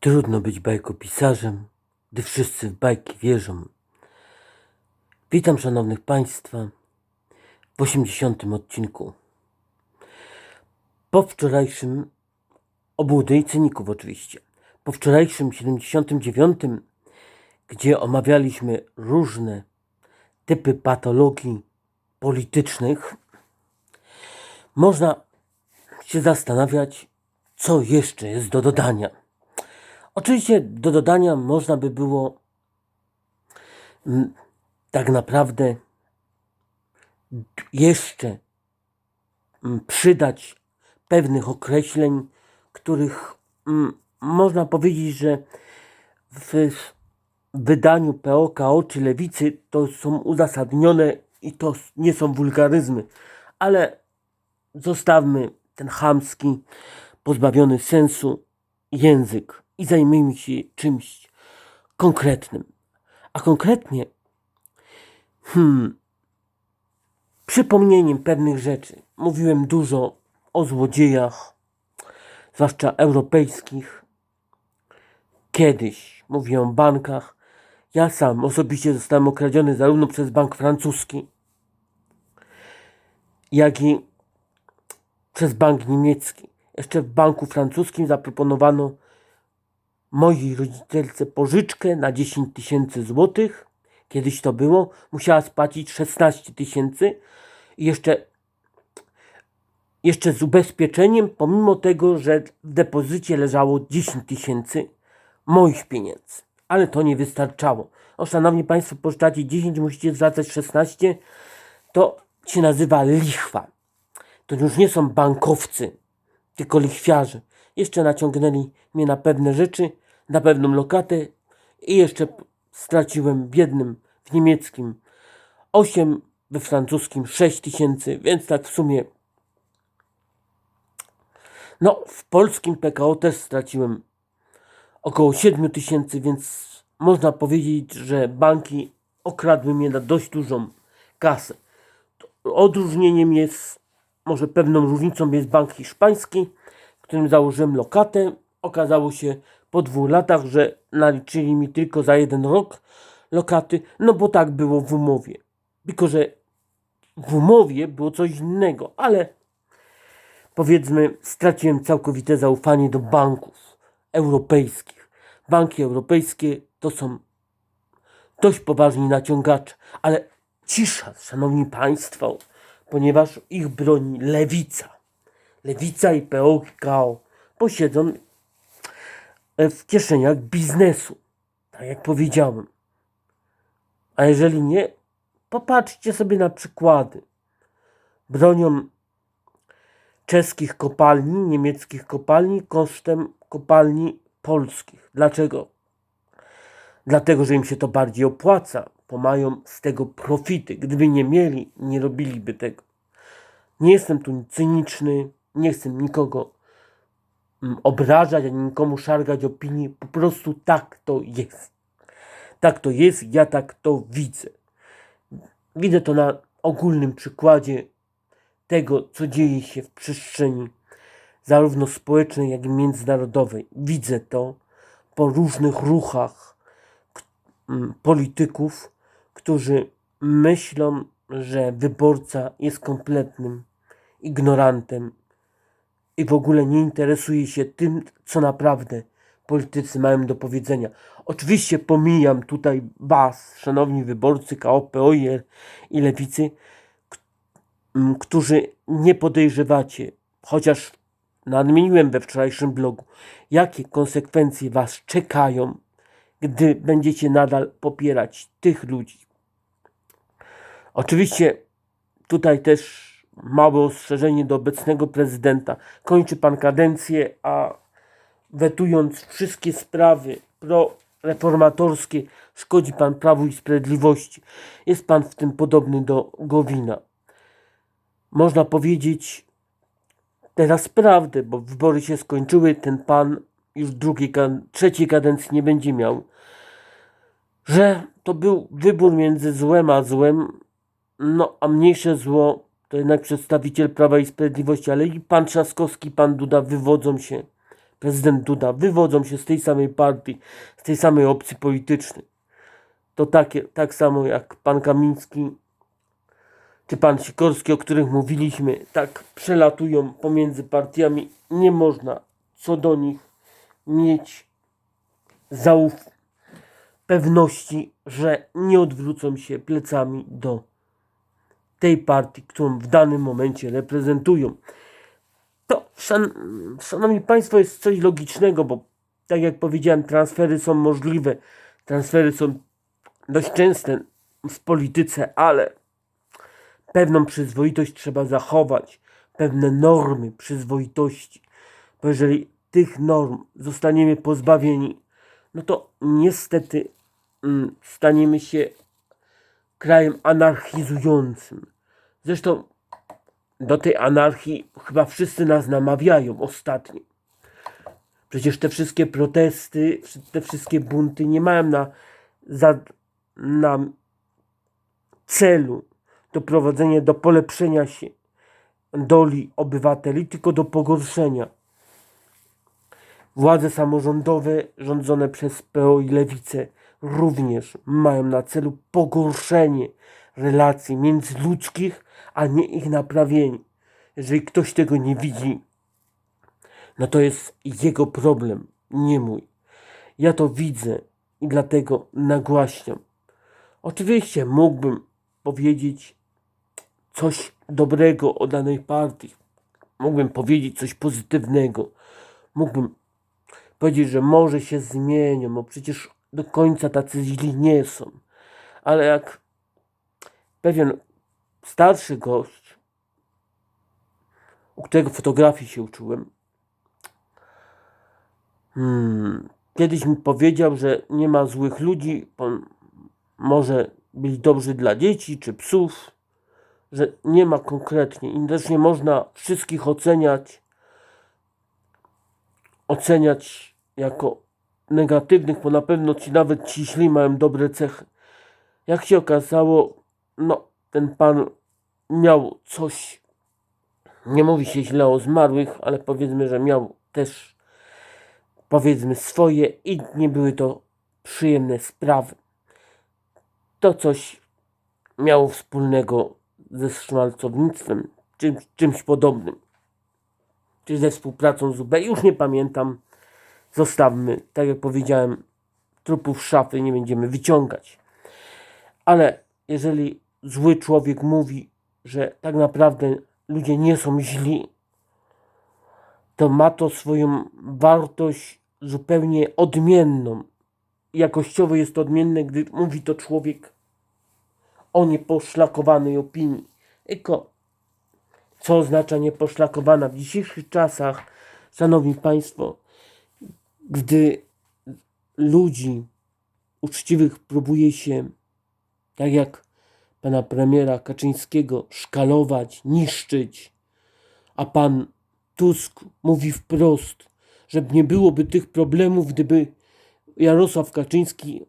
Trudno być bajkopisarzem, gdy wszyscy w bajki wierzą. Witam szanownych Państwa w 80. odcinku. Po wczorajszym obłudy i cyników oczywiście. Po wczorajszym 79, gdzie omawialiśmy różne typy patologii politycznych, można się zastanawiać, co jeszcze jest do dodania. Oczywiście do dodania można by było mm, tak naprawdę jeszcze mm, przydać pewnych określeń, których mm, można powiedzieć, że w wydaniu PO-KO czy Lewicy to są uzasadnione i to nie są wulgaryzmy, ale zostawmy ten chamski, pozbawiony sensu język i zajmijmy się czymś konkretnym. A konkretnie, hmm, przypomnieniem pewnych rzeczy. Mówiłem dużo o złodziejach, zwłaszcza europejskich. Kiedyś mówiłem o bankach. Ja sam osobiście zostałem okradziony zarówno przez bank francuski, jak i przez bank niemiecki. Jeszcze w banku francuskim zaproponowano mojej rodzicielce pożyczkę na 10 tysięcy złotych. Kiedyś to było. Musiała spłacić 16 tysięcy i jeszcze, jeszcze z ubezpieczeniem, pomimo tego, że w depozycie leżało 10 tysięcy moich pieniędzy. Ale to nie wystarczało. O, szanowni Państwo, pożyczacie 10, musicie zwracać 16. To się nazywa lichwa. To już nie są bankowcy, tylko lichwiarze. Jeszcze naciągnęli mnie na pewne rzeczy, na pewną lokatę i jeszcze straciłem w jednym, w niemieckim 8, we francuskim 6 tysięcy, więc tak w sumie no, w polskim PKO też straciłem około 7 tysięcy, więc można powiedzieć, że banki okradły mnie na dość dużą kasę. Odróżnieniem jest, może pewną różnicą jest bank hiszpański, w którym założyłem lokatę. Okazało się po dwóch latach, że naliczyli mi tylko za jeden rok lokaty, no bo tak było w umowie. Tylko, że w umowie było coś innego, ale powiedzmy, straciłem całkowite zaufanie do banków europejskich. Banki europejskie to są dość poważni naciągacze, ale cisza, szanowni państwo, ponieważ ich broni lewica. Lewica i PO-KO posiedzą w kieszeniach biznesu, tak jak powiedziałem. A jeżeli nie, popatrzcie sobie na przykłady. Bronią czeskich kopalni, niemieckich kopalni kosztem kopalni polskich. Dlaczego? Dlatego, że im się to bardziej opłaca, bo mają z tego profity. Gdyby nie mieli, nie robiliby tego. Nie jestem tu cyniczny, nie chcę nikogo obrażać, ani nikomu szargać opinii. Po prostu tak to jest. Tak to jest, ja tak to widzę. Widzę to na ogólnym przykładzie tego, co dzieje się w przestrzeni zarówno społecznej, jak i międzynarodowej. Widzę to po różnych ruchach k- m, polityków, którzy myślą, że wyborca jest kompletnym ignorantem i w ogóle nie interesuje się tym, co naprawdę politycy mają do powiedzenia. Oczywiście pomijam tutaj Was, szanowni wyborcy KOP, OIR i Lewicy, którzy nie podejrzewacie, chociaż nadmieniłem we wczorajszym blogu, jakie konsekwencje Was czekają, gdy będziecie nadal popierać tych ludzi. Oczywiście tutaj też małe ostrzeżenie do obecnego prezydenta. Kończy pan kadencję, a wetując wszystkie sprawy proreformatorskie, szkodzi pan Prawu i Sprawiedliwości. Jest pan w tym podobny do Gowina. Można powiedzieć teraz prawdę, bo wybory się skończyły, ten pan już drugiej, trzeciej kadencji nie będzie miał, że to był wybór między złem a złem, no a mniejsze zło to jednak przedstawiciel Prawa i Sprawiedliwości, ale i pan Trzaskowski, pan Duda wywodzą się prezydent Duda wywodzą się z tej samej partii, z tej samej opcji politycznej. To takie, tak samo jak pan Kamiński czy pan Sikorski, o których mówiliśmy, tak przelatują pomiędzy partiami. Nie można co do nich mieć zauf pewności, że nie odwrócą się plecami do tej partii, którą w danym momencie reprezentują. To, szan, szanowni Państwo, jest coś logicznego, bo tak jak powiedziałem, transfery są możliwe, transfery są dość częste w polityce, ale pewną przyzwoitość trzeba zachować, pewne normy przyzwoitości, bo jeżeli tych norm zostaniemy pozbawieni, no to niestety mm, staniemy się krajem anarchizującym. Zresztą do tej anarchii chyba wszyscy nas namawiają ostatnio. Przecież te wszystkie protesty, te wszystkie bunty nie mają na, za, na celu doprowadzenie do polepszenia się doli obywateli, tylko do pogorszenia. Władze samorządowe rządzone przez PO i Lewicę również mają na celu pogorszenie relacji międzyludzkich, a nie ich naprawienie. Jeżeli ktoś tego nie widzi, no to jest jego problem, nie mój. Ja to widzę i dlatego nagłaśniam. Oczywiście mógłbym powiedzieć coś dobrego o danej partii. Mógłbym powiedzieć coś pozytywnego. Mógłbym powiedzieć, że może się zmienią, bo przecież do końca tacy źli nie są. Ale jak pewien starszy gość, u którego fotografii się uczyłem, hmm, kiedyś mi powiedział, że nie ma złych ludzi, on może być dobrzy dla dzieci czy psów, że nie ma konkretnie i też nie można wszystkich oceniać oceniać jako negatywnych, bo na pewno ci nawet ci źli mają dobre cechy. Jak się okazało, no ten pan miał coś, nie mówi się źle o zmarłych, ale powiedzmy, że miał też powiedzmy swoje i nie były to przyjemne sprawy. To coś miało wspólnego ze szmalcownictwem, czymś, podobnym. Czy ze współpracą z UB, już nie pamiętam. Zostawmy, tak jak powiedziałem, trupów szafy nie będziemy wyciągać. Ale jeżeli zły człowiek mówi, że tak naprawdę ludzie nie są źli, to ma to swoją wartość zupełnie odmienną. Jakościowo jest to odmienne, gdy mówi to człowiek o nieposzlakowanej opinii. Tylko co oznacza nieposzlakowana w dzisiejszych czasach, szanowni państwo, gdy ludzi uczciwych próbuje się, tak jak pana premiera Kaczyńskiego, szkalować, niszczyć, a pan Tusk mówi wprost, że nie byłoby tych problemów, gdyby Jarosław Kaczyński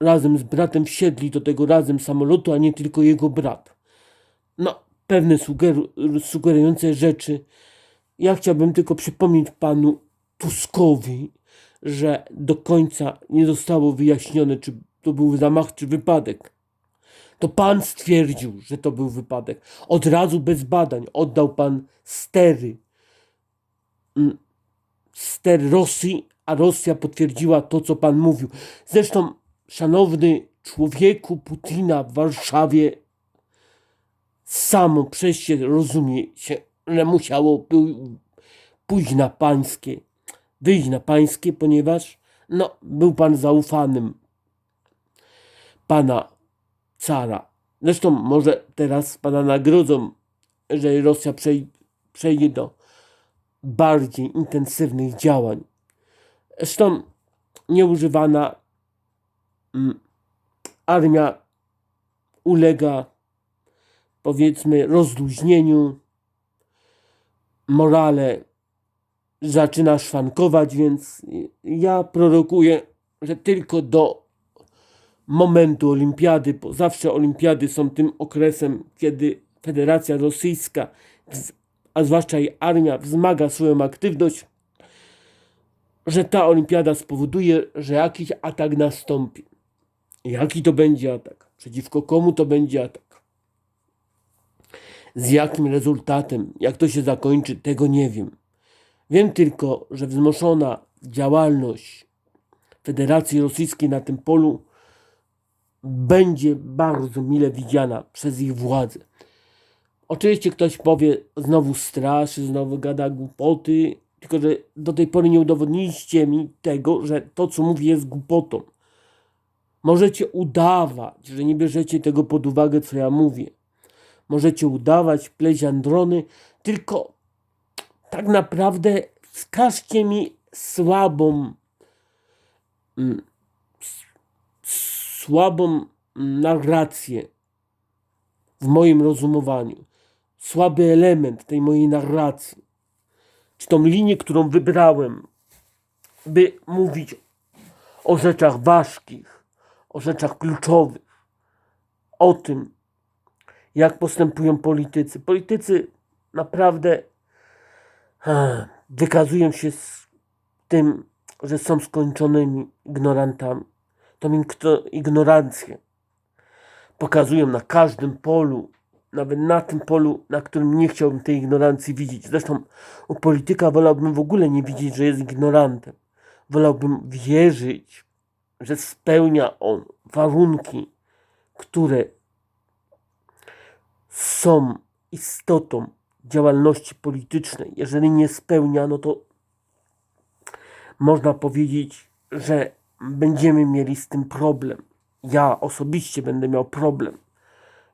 razem z bratem wsiedli do tego razem samolotu, a nie tylko jego brat. No, pewne sugeru sugerujące rzeczy. Ja chciałbym tylko przypomnieć panu Tuskowi, że do końca nie zostało wyjaśnione, czy to był zamach, czy wypadek. To pan stwierdził, że to był wypadek. Od razu bez badań oddał pan stery. Mm, ster Rosji, a Rosja potwierdziła to, co pan mówił. Zresztą, szanowny człowieku Putina w Warszawie, samo przejście rozumie się, że musiało pójść na pańskie, wyjść na pańskie, ponieważ no, był pan zaufanym pana cara. Zresztą może teraz pana nagrodzą, że Rosja przejdzie do bardziej intensywnych działań. Zresztą nieużywana mm, armia ulega powiedzmy rozluźnieniu, morale zaczyna szwankować, więc ja prorokuję, że tylko do momentu olimpiady, bo zawsze olimpiady są tym okresem, kiedy Federacja Rosyjska, a zwłaszcza jej armia, wzmaga swoją aktywność, że ta olimpiada spowoduje, że jakiś atak nastąpi. Jaki to będzie atak? Przeciwko komu to będzie atak? Z jakim rezultatem? Jak to się zakończy? Tego nie wiem. Wiem tylko, że wzmożona działalność Federacji Rosyjskiej na tym polu będzie bardzo mile widziana przez ich władze. Oczywiście ktoś powie, znowu straszy, znowu gada głupoty, tylko że do tej pory nie udowodniliście mi tego, że to, co mówię, jest głupotą. Możecie udawać, że nie bierzecie tego pod uwagę, co ja mówię. Możecie udawać, pleść androny, tylko tak naprawdę wskażcie mi słabą, mm, słabą narrację w moim rozumowaniu. Słaby element tej mojej narracji. Czy tą linię, którą wybrałem, by mówić o rzeczach ważkich, o rzeczach kluczowych, o tym, jak postępują politycy. Politycy naprawdę wykazują się tym, że są skończonymi ignorantami. Tą ignorancję pokazują na każdym polu, nawet na tym polu, na którym nie chciałbym tej ignorancji widzieć. Zresztą u polityka wolałbym w ogóle nie widzieć, że jest ignorantem. Wolałbym wierzyć, że spełnia on warunki, które są istotą działalności politycznej. Jeżeli nie spełnia, no to można powiedzieć, że będziemy mieli z tym problem. Ja osobiście będę miał problem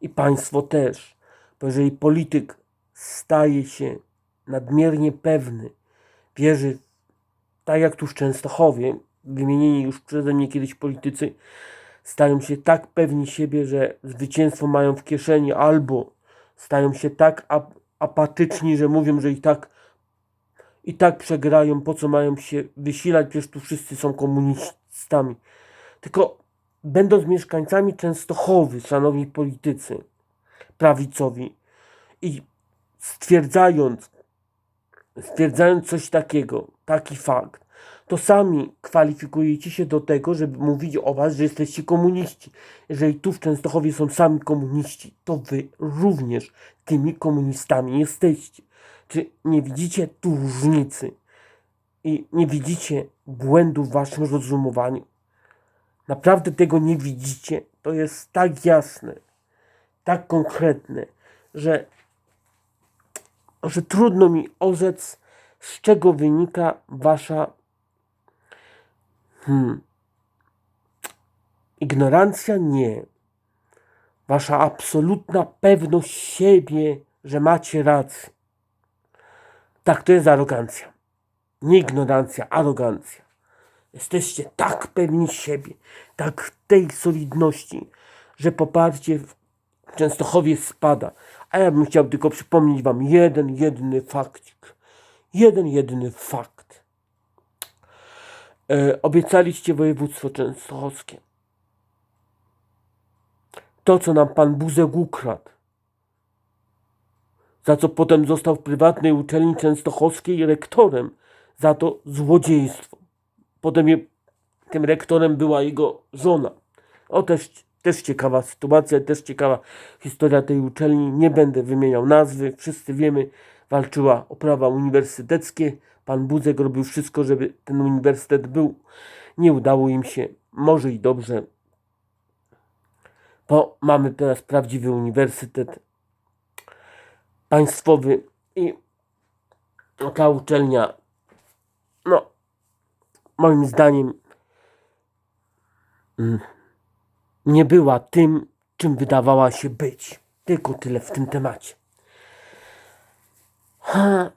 i państwo też, bo jeżeli polityk staje się nadmiernie pewny, wierzy, tak jak tu w Częstochowie, wymienieni już przeze mnie kiedyś politycy, stają się tak pewni siebie, że zwycięstwo mają w kieszeni, albo stają się tak apatyczni, że mówią, że i tak i tak przegrają, po co mają się wysilać, przecież tu wszyscy są komunistami. Tylko będąc mieszkańcami Częstochowy, szanowni politycy, prawicowi, i stwierdzając, stwierdzając coś takiego, taki fakt, to sami kwalifikujecie się do tego, żeby mówić o was, że jesteście komuniści. Jeżeli tu w Częstochowie są sami komuniści, to wy również tymi komunistami jesteście. Czy nie widzicie tu różnicy i nie widzicie błędu w waszym rozumowaniu? Naprawdę tego nie widzicie. To jest tak jasne, tak konkretne, że, że trudno mi orzec, z czego wynika wasza hmm, ignorancja. Nie. Wasza absolutna pewność siebie, że macie rację. Tak, to jest arogancja. Nie ignorancja, arogancja. Jesteście tak pewni siebie, tak tej solidności, że poparcie w Częstochowie spada. A ja bym chciał tylko przypomnieć Wam jeden, jedyny fakcik. Jeden, jedyny fakt. E, obiecaliście województwo częstochowskie. To, co nam pan Buzek ukradł, za co potem został w prywatnej uczelni częstochowskiej rektorem, za to złodziejstwo. Potem je, tym rektorem była jego żona. O, też, też ciekawa sytuacja, też ciekawa historia tej uczelni. Nie będę wymieniał nazwy, wszyscy wiemy, walczyła o prawa uniwersyteckie. Pan Buzek robił wszystko, żeby ten uniwersytet był. Nie udało im się, może i dobrze, bo mamy teraz prawdziwy uniwersytet państwowy i ta uczelnia, no, moim zdaniem, mm, nie była tym, czym wydawała się być. Tylko tyle w tym temacie.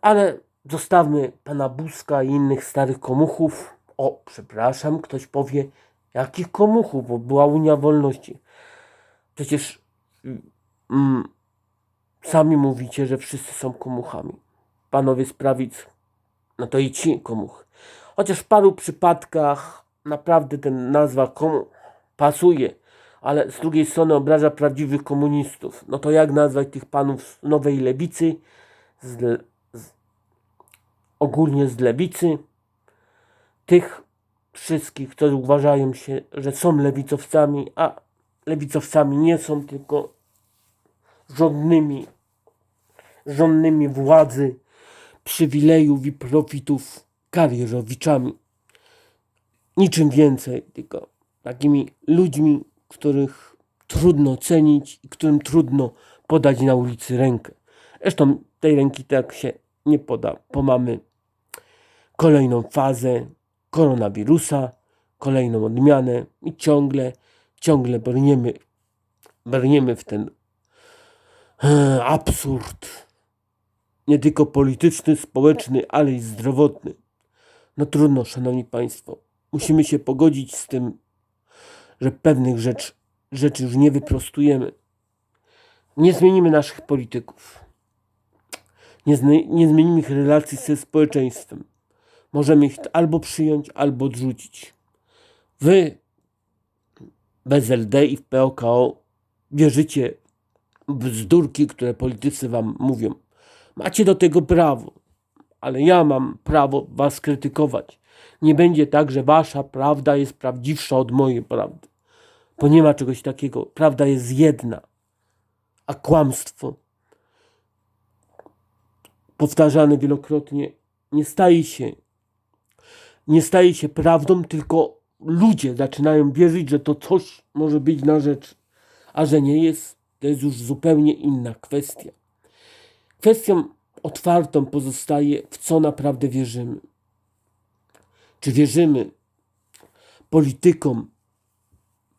Ale zostawmy pana Buzka i innych starych komuchów. O, przepraszam, ktoś powie, jakich komuchów, bo była Unia Wolności. Przecież mm, sami mówicie, że wszyscy są komuchami. Panowie z prawicy, no to i ci komuchy. Chociaż w paru przypadkach naprawdę ten nazwa komu pasuje, ale z drugiej strony obraża prawdziwych komunistów. No to jak nazwać tych panów z nowej lewicy, z, le- z, ogólnie z lewicy, tych wszystkich, którzy uważają się, że są lewicowcami, a lewicowcami nie są, tylko żądnymi, żądnymi władzy, przywilejów i profitów karierowiczami. Niczym więcej, tylko takimi ludźmi, których trudno cenić i którym trudno podać na ulicy rękę. Zresztą tej ręki tak się nie poda, bo mamy kolejną fazę koronawirusa, kolejną odmianę i ciągle, ciągle brniemy, brniemy w ten e, absurd. Nie tylko polityczny, społeczny, ale i zdrowotny. No trudno, szanowni państwo. Musimy się pogodzić z tym, że pewnych rzeczy, rzeczy już nie wyprostujemy. Nie zmienimy naszych polityków. Nie, nie zmienimy ich relacji ze społeczeństwem. Możemy ich albo przyjąć, albo odrzucić. Wy w SLD i w POKO wierzycie w bzdurki, które politycy wam mówią. Macie do tego prawo, ale ja mam prawo was krytykować. Nie będzie tak, że wasza prawda jest prawdziwsza od mojej prawdy. Bo nie ma czegoś takiego. Prawda jest jedna, a kłamstwo powtarzane wielokrotnie nie staje się nie staje się prawdą, tylko ludzie zaczynają wierzyć, że to coś może być na rzecz, a że nie jest, to jest już zupełnie inna kwestia. Kwestią otwartą pozostaje, w co naprawdę wierzymy. Czy wierzymy politykom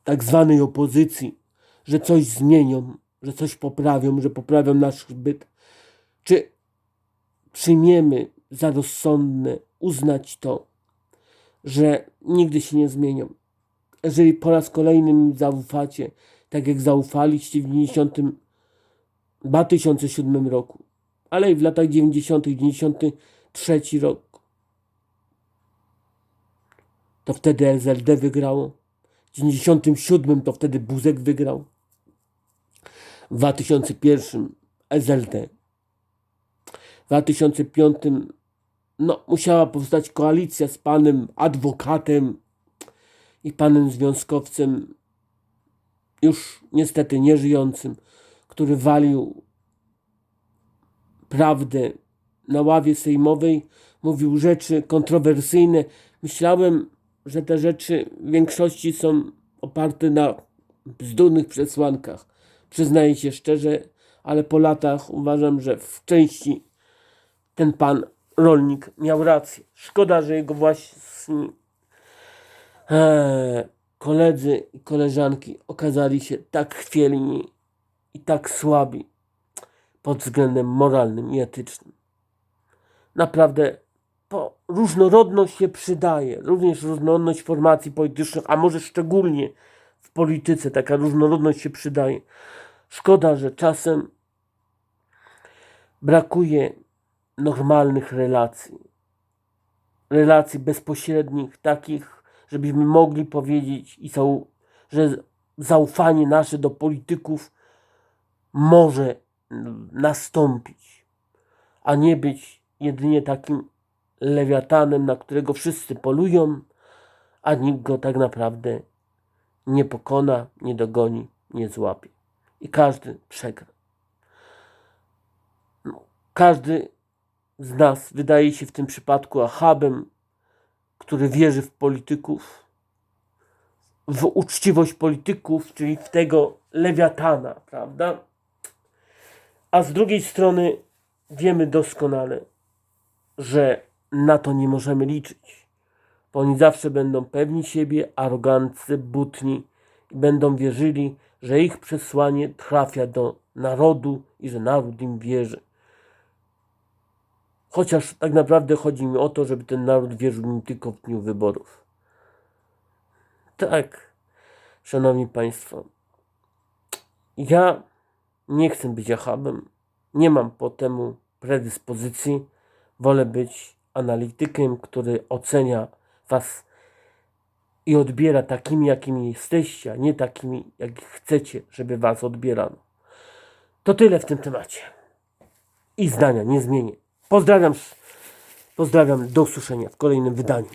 tak zwanej opozycji, że coś zmienią, że coś poprawią, że poprawią nasz byt? Czy przyjmiemy za rozsądne uznać to, że nigdy się nie zmienią? Jeżeli po raz kolejny im zaufacie, tak jak zaufaliście w 90 2007 roku, ale i w latach 90., 93 rok, to wtedy SLD wygrało. W 97 to wtedy Buzek wygrał. W 2001 SLD. W 2005 no, musiała powstać koalicja z panem adwokatem i panem związkowcem, już niestety nieżyjącym, który walił prawdę na ławie sejmowej, mówił rzeczy kontrowersyjne. Myślałem, że te rzeczy w większości są oparte na bzdurnych przesłankach. Przyznaję się szczerze, ale po latach uważam, że w części ten pan rolnik miał rację. Szkoda, że jego właśnie koledzy i koleżanki okazali się tak chwielni i tak słabi pod względem moralnym i etycznym. Naprawdę po różnorodność się przydaje, również różnorodność formacji politycznych, a może szczególnie w polityce taka różnorodność się przydaje. Szkoda, że czasem brakuje normalnych relacji. Relacji bezpośrednich, takich, żebyśmy mogli powiedzieć, i zau- że zaufanie nasze do polityków może nastąpić, a nie być jedynie takim lewiatanem, na którego wszyscy polują, a nikt go tak naprawdę nie pokona, nie dogoni, nie złapie. I każdy przegra. No, każdy z nas wydaje się w tym przypadku Achabem, który wierzy w polityków, w uczciwość polityków, czyli w tego lewiatana, prawda? A z drugiej strony wiemy doskonale, że na to nie możemy liczyć, bo oni zawsze będą pewni siebie, aroganccy, butni i będą wierzyli, że ich przesłanie trafia do narodu i że naród im wierzy. Chociaż tak naprawdę chodzi mi o to, żeby ten naród wierzył im tylko w dniu wyborów. Tak, szanowni państwo, ja nie chcę być Achabem, nie mam po temu predyspozycji. Wolę być analitykiem, który ocenia was i odbiera takimi, jakimi jesteście, a nie takimi, jak chcecie, żeby was odbierano. To tyle w tym temacie. I zdania nie zmienię. Pozdrawiam, pozdrawiam, do usłyszenia w kolejnym wydaniu.